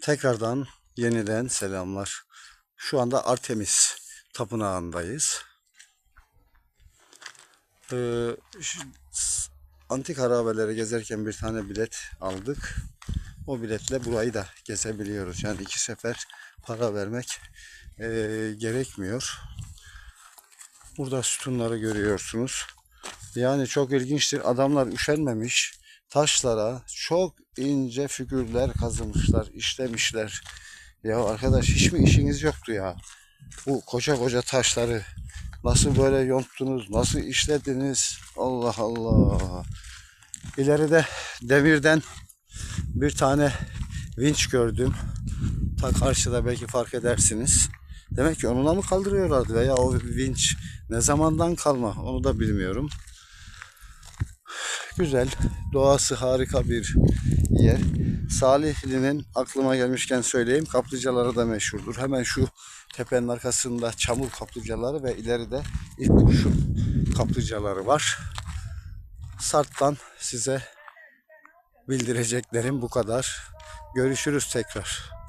Tekrardan yeniden selamlar. Şu anda Artemis Tapınağı'ndayız. Ee, antik harabeleri gezerken bir tane bilet aldık. O biletle burayı da gezebiliyoruz. Yani iki sefer para vermek eee, gerekmiyor. Burada sütunları görüyorsunuz. Yani çok ilginçtir. Adamlar üşenmemiş. Taşlara çok ince figürler kazımışlar, işlemişler. Ya arkadaş hiç mi işiniz yoktu ya? Bu koca koca taşları nasıl böyle yonttunuz, nasıl işlediniz? Allah Allah. İleride demirden bir tane vinç gördüm. Ta karşıda belki fark edersiniz. Demek ki onunla mı kaldırıyorlardı veya o vinç ne zamandan kalma onu da bilmiyorum. Güzel, doğası harika bir yer. Salihli'nin aklıma gelmişken söyleyeyim kaplıcaları da meşhurdur. Hemen şu tepenin arkasında çamur kaplıcaları ve ileride ilk kurşun kaplıcaları var. Sart'tan size bildireceklerim bu kadar. Görüşürüz tekrar.